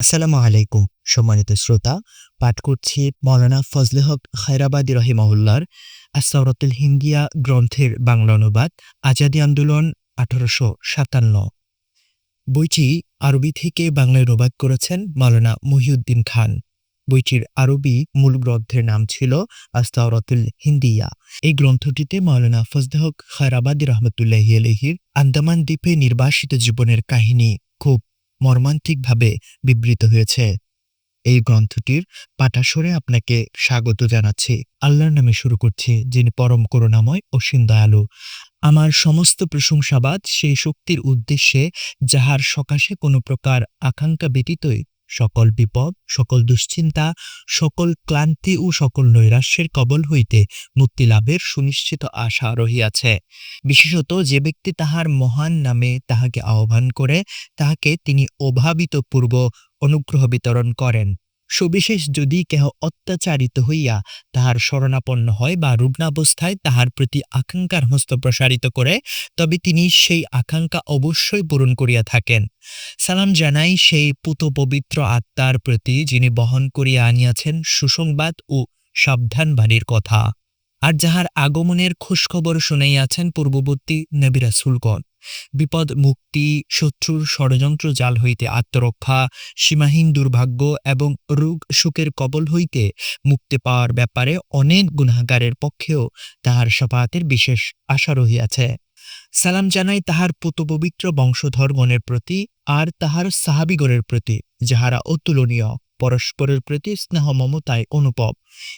আসসালামু আলাইকুম, সম্মানিত শ্রোতা, পাঠ করছি মৌলানা ফজলে হক খায়রাবাদী রহিমাহুল্লার আসাউরতুল হিন্দিয়া গ্রন্থের বাংলা অনুবাদ, আজাদি আন্দোলন আঠারোশো সাতান্ন। বইটি আরবি থেকে বাংলায় অনুবাদ করেছেন মৌলানা মহিউদ্দিন খান। বইটির আরবি মূল গ্রন্থের নাম ছিল আস্তাওরাতুল হিন্দিয়া। এই গ্রন্থটিতে মাওলানা ফজলে হক খায়রাবাদী রহমতুল্লাহি আলহির আন্দামান দ্বীপে নির্বাসিত জীবনের কাহিনী খুব মর্মান্তিকভাবে বিবৃত হয়েছে। এই গ্রন্থটির পাঠাসরে আপনাকে স্বাগত জানাচ্ছি। আল্লাহর নামে শুরু করছি, যিনি পরম করুণাময় ও দয়ালু। আমার সমস্ত প্রশংসাবাদ সেই শক্তির উদ্দেশ্যে, যাহার সকাশে কোনো প্রকার আকাঙ্ক্ষা ব্যতীতই সকল বিপদ, সকল দুশ্চিন্তা, সকল ক্লান্তি ও সকল নৈরাশ্যের কবল হইতে মুক্তি লাভের সুনিশ্চিত আশা রহিয়াছে। বিশেষত যে ব্যক্তি তাহার মহান নামে তাহাকে আহ্বান করে, তাহাকে তিনি অভাবিত পূর্ব অনুগ্রহ বিতরণ করেন। সবিশেষ যদি কেহ অত্যাচারিত হইয়া তাহার শরণাপন্ন হয় বা রুগ্নাবস্থায় তাহার প্রতি আকাঙ্ক্ষার হস্ত প্রসারিত করে, তবে তিনি সেই আকাঙ্ক্ষা অবশ্যই পূরণ করিয়া থাকেন। সালাম জানাই সেই পুত পবিত্র আত্মার প্রতি যিনি বহন করিয়া আনিয়াছেন সুসংবাদ ও সাবধান বাণীর কথা। আর যাহার আগমনের খোঁজখবর শুনাইয়াছেন পূর্ববর্তী নবী রাসূলগণ। বিপদ, মুক্তি, শত্রুর ষড়যন্ত্র জাল হইতে আত্মরক্ষা, সীমাহীন দুর্ভাগ্য এবং রোগ সুখের কবল হইতে মুক্তি পাওয়ার ব্যাপারে অনেক গুণাগারের পক্ষেও তাহার সফাতের বিশেষ আশা রহিয়াছে। সালাম জানাই তাহার পুতপবিত্র বংশধরগণের প্রতি আর তাহার সাহাবিগণের প্রতি, যাহারা অতুলনীয়, পরস্পরের প্রতি স্নেহ মমতায় অনুপব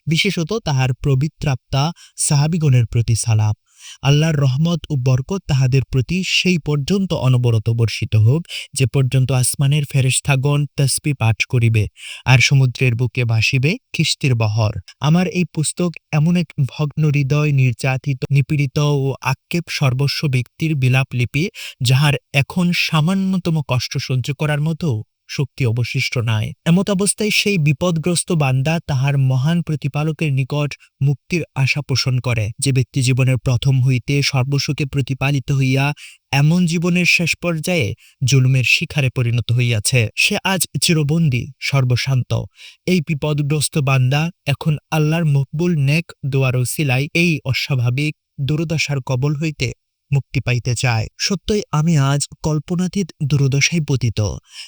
বিশেষত তাহার প্রবৃত্রাপ্তা সাহাবিগণের প্রতি সালাম। আল্লাহর রহমত ও বরকত তাহাদের প্রতি সেই পর্যন্ত অনবরত বর্ষিত হোক, যে পর্যন্ত আসমানের ফেরেশতাগণ তসবি পাঠ করিবে আর সমুদ্রের বুকে ভাসিবে খিস্তির বহর। আমার এই পুস্তক এমন এক ভগ্ন হৃদয় নির্যাতিত, নিপীড়িত ও আক্ষেপ সর্বস্ব ব্যক্তির বিলাপ লিপি, যাহার এখন সামান্যতম কষ্ট সহ্য করার মতো শক্তি অবশিষ্ট নাই। এমত অবস্থায় সেই বিপদগ্রস্ত বান্দা তাহার মহান প্রতিপালকের নিকট মুক্তির আশা পোষণ করে। যে ব্যক্তি জীবনের প্রথম হইতে সর্বসুখে প্রতিপালিত হইয়া এমন জীবনের শেষ পর্যায়ে জুলুমের শিখারে পরিণত হইয়াছে, সে আজ চিরবন্দী, সর্বশান্ত। এই বিপদগ্রস্ত বান্দা এখন আল্লাহর মকবুল নেক, দোয়ার সিলাই এই অস্বাভাবিক, দুরদশার কবল হইতে মুক্তি পাইতে চায়। সত্যই আমি আজ কল্পনাতীত দুর্দশায় পতিত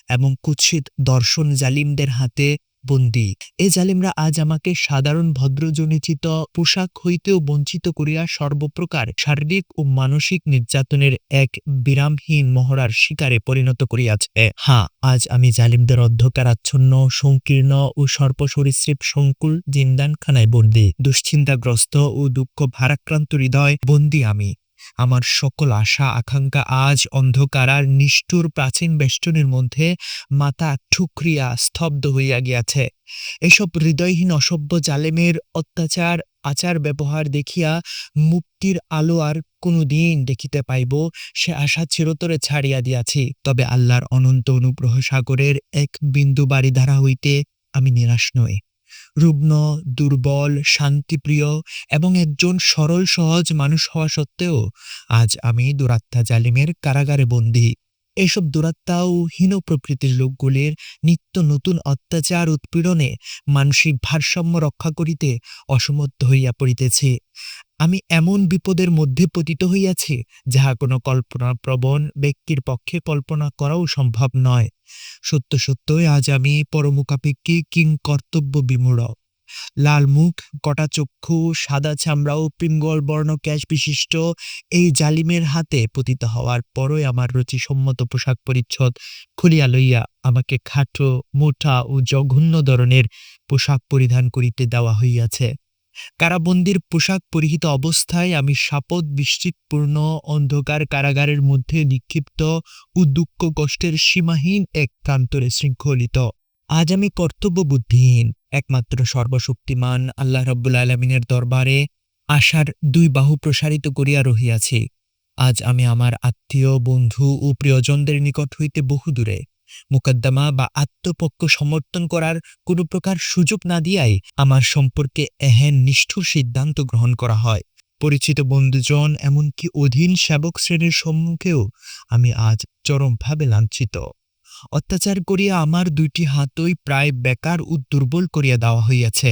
এবং কুৎসিত দর্শন জালিমদের হাতে বন্দী। এ জালিমরা আজ আমাকে সাধারণ ভদ্রজনিচিত পোশাক হইতেও বঞ্চিত করিয়া সর্বপ্রকার শারীরিক ও মানসিক নির্যাতনের এক বিরামহীন মহড়ার শিকারে পরিণত করিয়াছে। হ্যাঁ আজ আমি জালিমদের অন্ধকারাচ্ছন্ন, সংকীর্ণ ও সর্পসরীসৃপ সংকুল জিন্দানখানায় বন্দী। দুশ্চিন্তাগ্রস্ত ও দুঃখ ভারাক্রান্ত হৃদয় বন্দী আমি। আমার সকল আশা, আকাঙ্ক্ষা আজ অন্ধকার আর নিষ্ঠুর প্রাচীন বেষ্টনের মধ্যে মাথা ঠুকরিয়া স্তব্ধ হইয়া গিয়াছে। এসব হৃদয়হীন অসভ্য জালেমের অত্যাচার, আচার ব্যবহার দেখিয়া মুক্তির আলো আর কোনো দিন দেখিতে পাইব, সে আশা চিরতরে ছাড়িয়া দিয়াছি। তবে আল্লাহর অনন্ত অনুগ্রহ সাগরের এক বিন্দু বাড়ি ধারা হইতে আমি নিরাশ নই। রুগ্ন, দুর্বল, শান্তিপ্রিয় এবং একজন সরল, সহজ মানুষ হওয়া সত্ত্বেও আজ আমি দুরাত্মা জালিমের কারাগারে বন্দী। এসব দুরাত্মা ও হীন প্রকৃতির লোকগুলির নিত্য নতুন অত্যাচার, উৎপীড়নে মানসিক ভারসাম্য রক্ষা করিতে অসমর্থ হইয়া পড়িতেছি। আমি এমন বিপদের মধ্যে পতিত হইয়াছি, যাহা কোনো কল্পনাপ্রবণ ব্যক্তির পক্ষে কল্পনা করাও সম্ভব নয়। সত্য সত্যই আজ আমি পরমুখাপেক্ষী কিং কর্তব্য বিমূঢ়। লাল মুখ, কটা চক্ষু, সাদা চামড়া ও পিঙ্গল বর্ণ ক্যাশ বিশিষ্ট এই জালিমের হাতে পতিত হওয়ার পরই আমার রুচিসম্মত পোশাক পরিচ্ছদ খুলিয়া লইয়া আমাকে খাটো, মোটা ও জঘন্য ধরনের পোশাক পরিধান করিতে দেওয়া হইয়াছে। কারাবন্দির পোশাক পরিহিত অবস্থায় আমি সাপদ বৃষ্টিপূর্ণ অন্ধকার কারাগারের মধ্যে নিক্ষিপ্ত ও দুঃখ কষ্টের সীমাহীন এক প্রান্তরে শৃঙ্খলিত। আজ আমি কর্তব্য বুদ্ধিহীন একমাত্র সর্বশক্তিমান আল্লাহ রব্বুল আলমিনের দরবারে আশার দুই বাহু প্রসারিত করিয়া রহিয়াছি। আজ আমি আমার আত্মীয়, বন্ধু ও প্রিয়জনদের নিকট হইতে বহু দূরে মোকদ্দমা বা আত্মপক্ষ সমর্থন করার কোনো প্রকার সুযোগ না দিয়াই আমার সম্পর্কে এহেন নিষ্ঠুর সিদ্ধান্ত গ্রহণ করা হয়। পরিচিত বন্ধুজন, এমনকি অধীন সেবক শ্রেণির সম্মুখেও আমি আজ চরমভাবে লাঞ্ছিত। অত্যাচার করিয়া আমার দুইটি হাতই প্রায় বেকার ও দুর্বল করিয়া দেওয়া হইয়াছে।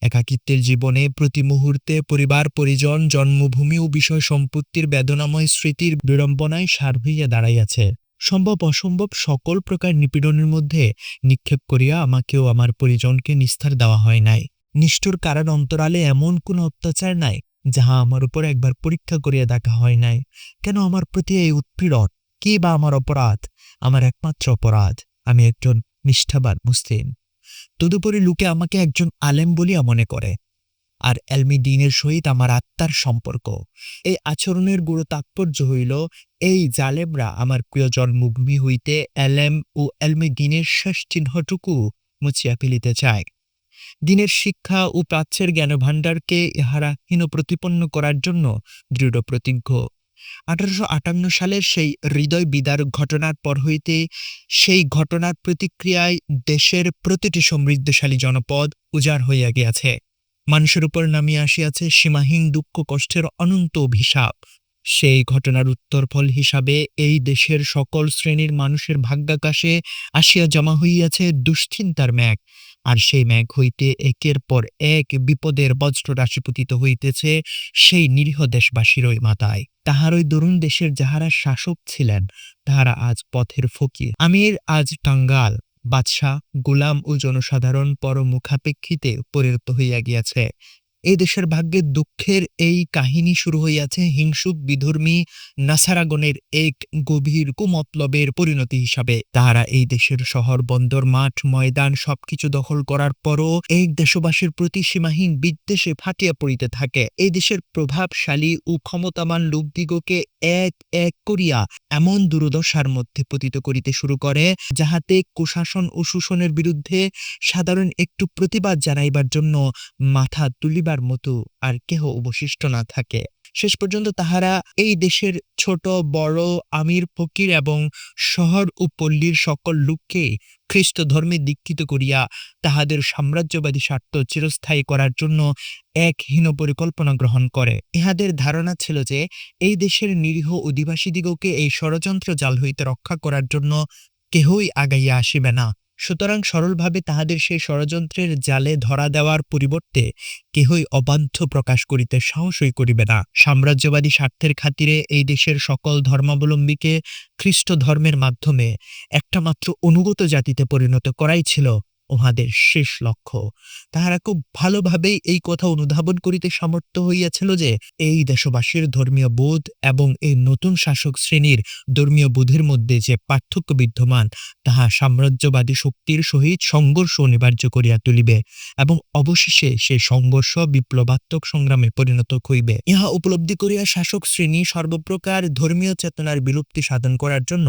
একাকিত্বের জীবনে প্রতি মুহূর্তে পরিবার, পরিজন, জন্মভূমি ও বিষয় সম্পত্তির বেদনাময় স্মৃতির বিড়ম্বনায় সার হইয়া দাঁড়াইয়াছে। সম্ভব, অসম্ভব সকল প্রকার নিপীড়নের মধ্যে নিক্ষেপ করিয়া আমাকেও আমার পরিজনকে নিস্তার দেওয়া হয় নাই। নিষ্ঠুর কারার অন্তরালে এমন কোন অত্যাচার নাই, যাহা আমার উপর একবার পরীক্ষা করিয়া দেখা হয় নাই। কেন আমার প্রতি এই উৎপীড়ন? কি বা আমার অপরাধ? আমার একমাত্র অপরাধ, আমি একজন নিষ্ঠাবান মুসলিম। তদুপরি লোকে আমাকে একজন আলেম বলিয়া মনে করে। আর এলমি সহিত আমার আত্মার সম্পর্ক। এই আচরণের গুরু তাৎপর্য হইল, এই জালেমরা আমার প্রিয় জন্মভূমি হইতে এলেম ও এলমি শেষ চিহ্নটুকু মুছিয়া ফেলিতে চায়। দিনের শিক্ষা ও প্রাচ্যের জ্ঞানভাণ্ডারকে ইহারা হীন প্রতিপন্ন করার জন্য দৃঢ় প্রতিজ্ঞ। আঠারোশো আটান্ন সালের সেই হৃদয় বিদার ঘটনার পর হইতে সেই ঘটনার প্রতিক্রিয়ায় দেশের প্রতিটি সমৃদ্ধশালী জনপদ উজাড় হইয়া গিয়াছে। মানুষের উপর নামিয়ে আসিয়াছে সীমাহীন দুঃখ কষ্টের অনন্ত অভিশাপ। সেই ঘটনার উত্তরফল হিসাবে এই দেশের সকল শ্রেণির মানুষের ভাগ্যাকাশে আসিয়া জমা হইয়াছে দুশ্চিন্তার ম্যাঘ। আর সেই মেঘ হইতে একের পর এক বিপদের বজ্র রাশি পতিত হইতেছে সেই নিরীহ দেশবাসীর দেশবাসীরই মাথায়। তাহারই দরুণ দেশের যাহারা শাসক ছিলেন, তাহারা আজ পথের ফকির। আমির আজ টাঙ্গাল। বাদশাহ গোলাম ও জনসাধারণ পরমুখাপেক্ষিতে পরিণত হইয়া গিয়াছে। এই দেশের ভাগ্যে দুঃখের এই কাহিনী শুরু হইয়াছে হিংসুক, বিধর্মী, নাসারাগণের এক গভীর কুমতলবের পরিণতি হিসাবে। তাহারা এই দেশের শহর, বন্দর, মাঠ, ময়দান সবকিছু দখল করার পরও এই দেশবাসীর প্রতি সীমাহীন বিদ্বেষে ফাটিয়া পড়িতে থাকে। এই দেশের প্রভাবশালী ও ক্ষমতাবান লোকদিগকে এক এক করিয়া এমন দুর্দশার মধ্যে পতিত করিতে শুরু করে, যাহাতে কুশাসন ও শোষণের বিরুদ্ধে সাধারণ একটু প্রতিবাদ জানাইবার জন্য মাথা তুলিবার মতো আর কেহ অবশিষ্ট না থাকে। শেষ পর্যন্ত তাহারা এই দেশের ছোট, বড়, আমির, ফকির এবং শহর ও পল্লীর সকল লোককে খ্রিস্ট ধর্মে দীক্ষিত করিয়া তাহাদের সাম্রাজ্যবাদী স্বার্থ চিরস্থায়ী করার জন্য এক হীন পরিকল্পনা গ্রহণ করে। ইহাদের ধারণা ছিল যে এই দেশের নিরীহ অধিবাসীদিগকে এই ষড়যন্ত্র জাল হইতে রক্ষা করার জন্য কেহই আগাইয়া আসিবে না। সুতরাং সরলভাবে তাহাদের সেই ষড়যন্ত্রের জালে ধরা দেওয়ার পরিবর্তে কেহই অবাধ্য প্রকাশ করিতে সাহসই করিবে না। সাম্রাজ্যবাদী স্বার্থের খাতিরে এই দেশের সকল ধর্মাবলম্বীকে খ্রিস্ট ধর্মের মাধ্যমে একটা মাত্র অনুগত জাতিতে পরিণত করাই ছিল উহাদের শেষ লক্ষ্য। তাহারা খুব ভালোভাবেই এই কথা অনুধাবন করিতে সমর্থ হইয়াছিল যে, এই দেশবাসীর ধর্মীয় বোধ এবং এই নতুন শাসক শ্রেণির ধর্মীয় বোধের মধ্যে যে পার্থক্য বিদ্যমান, তাহা সাম্রাজ্যবাদী শক্তির সহিত সংঘর্ষ অনিবার্য করিয়া তুলিবে এবং অবশেষে সে সংঘর্ষ বিপ্লবাত্মক সংগ্রামে পরিণত হইবে। ইহা উপলব্ধি করিয়া শাসক শ্রেণি সর্বপ্রকার ধর্মীয় চেতনার বিলুপ্তি সাধন করার জন্য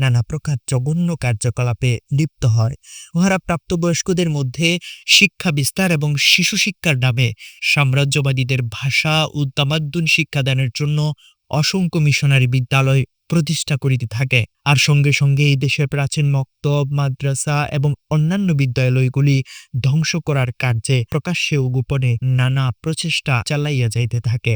নানা প্রকার জঘন্য কার্যকলাপে লিপ্ত হয়। উহারা প্রাপ্তবয়স্কদের মধ্যে শিক্ষা বিস্তার এবং শিশু শিক্ষার নামে সাম্রাজ্যবাদীদের ভাষা ও তামাদ্দুন শিক্ষাদানের জন্য অসংখ্য মিশনারি বিদ্যালয় প্রতিষ্ঠা করিতে থাকে। আর সঙ্গে সঙ্গে এই দেশের প্রাচীন মক্তব, মাদ্রাসা এবং অন্যান্য বিদ্যালয়গুলি ধ্বংস করার কার্যে প্রকাশ্যে ও গোপনে নানা প্রচেষ্টা চালাইয়া যাইতে থাকে।